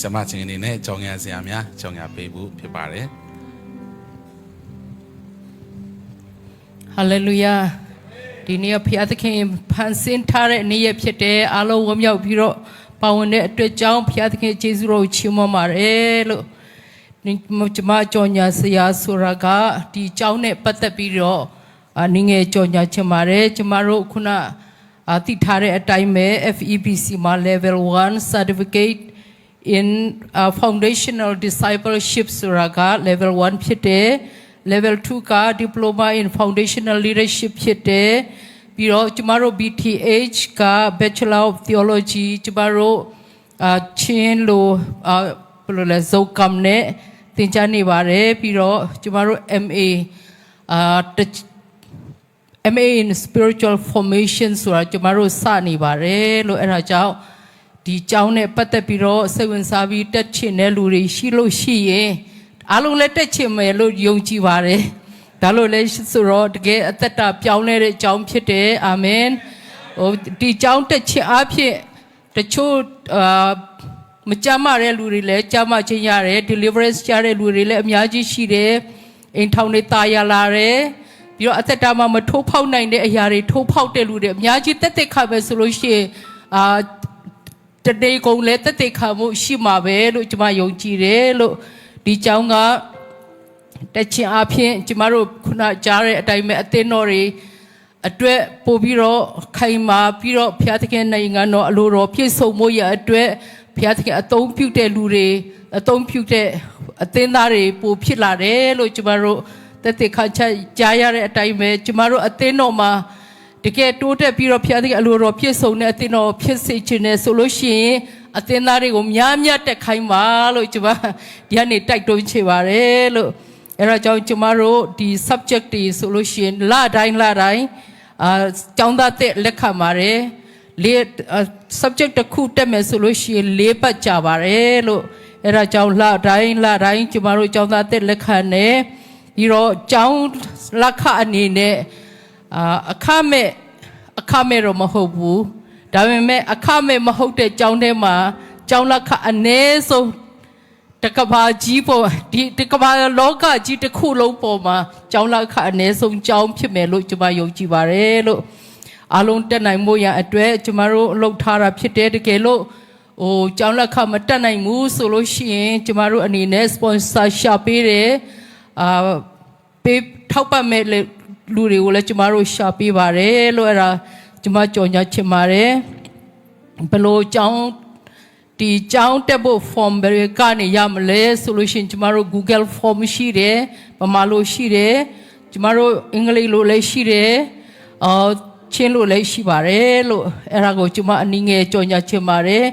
ဆရာမချင်းအနေနဲ့ကြောင်ရဆရာများကြောင်ရပေးဖို့ဖြစ်ပါတယ်ဟာလေလုယာဒီနေ့ဖခင်သခင်ဖန်ဆင်းထားတဲ့နေ့ရက်ဖြစ်တဲ့အားလုံးဝမ်းမြောက်ပြီးတော့ပါဝင်တဲ့အတွက်ကြောင့်ဖခင်သခင်ယေရှုတော်ကိုချီးမွမ်းပါတယ်လို့ဒီကျွန်မကြော်ညာဆရာဆိုတာကဒီအကြောင်းနဲ့ပတ်သက်ပြီးတော့အာနင်းငယ်ကြော်ညာချင်ပါတယ်ကျွန်မတို့ခုနအာတည်ထားတဲ့အတိုင်းပဲ FEBC မှာ level 1 certificate in uh, foundational discipleship ဆိုတာက level 1ဖြစ်တယ် level 2က diploma in foundational leadership ဖြစ်တယ်ပြီးတော့ကျမတို့ BTH က bachelor of theology ကျမတို့အာချင်းလို့အာဘယ်လိုလဲဇုတ်ကမ်နဲ့သင်ကြားနေပါတယ်ပြီးတော့ကျမတို့ MA အာတချ MA in spiritual formation ဆိုတာကျမတို့စနေပါတယ်လို့အဲ့ဒါကြောင့် ဒီကျောင်းနဲ့ပတ်သက်ပြီးတော့စိတ်ဝင်စားပြီးတက်ချင်တဲ့လူတွေရှိလို့ရှိရင်အားလုံးလည်းတက်ချင်မယ်လို့ယုံကြည်ပါတယ်ဒါလို့လည်းဆိုတော့တကယ်အသက်တာပြောင်းလဲတဲ့ကျောင်းဖြစ်တယ်အာမင်ဟိုဒီကျောင်းတက်ချင်အားဖြင့်တချို့အာမကြမ်းမတဲ့လူတွေလည်းကြမ်းမချင်းရတယ် deliverance ကြတဲ့လူတွေလည်းအများကြီးရှိတယ်အိမ်ထောင်တွေตายရလာတယ် ပြီးတော့အသက်တာမှာမထိုးဖောက်နိုင်တဲ့အရာတွေထိုးဖောက်တဲ့လူတွေအများကြီးတက်တက်ခါပဲဆိုလို့ရှိရင်အာ တတိကုန်လဲတသက်ခံမှုရှိမှာပဲလို့ကျွန်မယုံကြည်တယ်လို့ဒီကြောင်းကတချင်အဖြစ်ကျွန်မတို့ခုနကြားတဲ့အတိုင်းပဲအသင်းတော်တွေအတွက်ပို့ပြီးတော့ခိုင်မာပြီးတော့ဘုရားသခင်နိုင်ငံတော်အလိုတော်ပြည့်စုံမှုရအတွက်ဘုရားသခင်အသုံးပြုတဲ့လူတွေအသုံးပြုတဲ့အသင်းသားတွေပို့ဖြစ်လာတယ်လို့ကျွန်မတို့တသက်ခံချက်ကြားရတဲ့အတိုင်းပဲကျွန်မတို့အသင်းတော်မှာ တကယ်တိုးတက်ပြီးတော့ဖျားတဲ့အလိုတော်ပြည့်စုံတဲ့အသင်းတော်ဖြစ်စေခြင်းနဲ့ဆိုလို့ရှိရင်အသင်းသားတွေကိုများများတက်ခိုင်းပါလို့ကျမဒီကနေတိုက်တွန်းချေပါတယ်လို့အဲ့တော့ကြောင့်ကျမတို့ဒီ subject တွေဆိုလို့ရှိရင်လတိုင်းလတိုင်းအာကျောင်းသားတက်လက်ခံပါတယ်လေး subject တစ်ခုတက်မယ်ဆိုလို့ရှိရင်လေးပတ်ကြပါတယ်လို့အဲ့ဒါကြောင့်လတိုင်းလတိုင်းကျမတို့ကျောင်းသားတက်လက်ခံနေပြီးတော့ကျောင်းလက်ခအနေနဲ့ အာအခမဲ့အခမဲ့တော့မဟုတ်ဘူးဒါပေမဲ့အခမဲ့မဟုတ်တဲ့ကျောင်းထဲမှာကျောင်းလက်ခအ ਨੇ ဆုံးတကဘာကြီးပေါ်ဒီတကဘာလောကကြီးတစ်ခုလုံးပေါ်မှာကျောင်းလက်ခအ ਨੇ ဆုံးကျောင်းဖြစ်မယ်လို့ကျွန်မယုံကြည်ပါတယ်လို့အားလုံးတက်နိုင်မှုရန်အတွက်ကျွန်မတို့အလုပ်ထားတာဖြစ်တယ်တကယ်လို့ဟိုကျောင်းလက်ခမတက်နိုင်ဘူးဆိုလို့ရှိရင်ကျွန်မတို့အနေနဲ့ sponsor ရှာပေးတယ်အာပေးထောက်ပံ့မဲ့ လူတွေကိုလည်းကျွန်မတို့ရှာပေးပါတယ်လို့အဲ့ဒါကျွန်မကြော်ညာချင်ပါတယ်ဘယ်လိုကျောင်းဒီကျောင်းတက်ဖို့ form ဘယ်ကနေရမလဲဆိုလို့ရှိရင်ကျမတို့ Google form ရှိတယ်ဗမာလိုရှိတယ်ကျမတို့အင်္ဂလိပ်လိုလည်းရှိတယ်အော်ချင်းလိုလည်းရှိပါတယ်လို့အဲ့ဒါကိုကျမအနည်းငယ်ကြော်ညာချင်ပါတယ်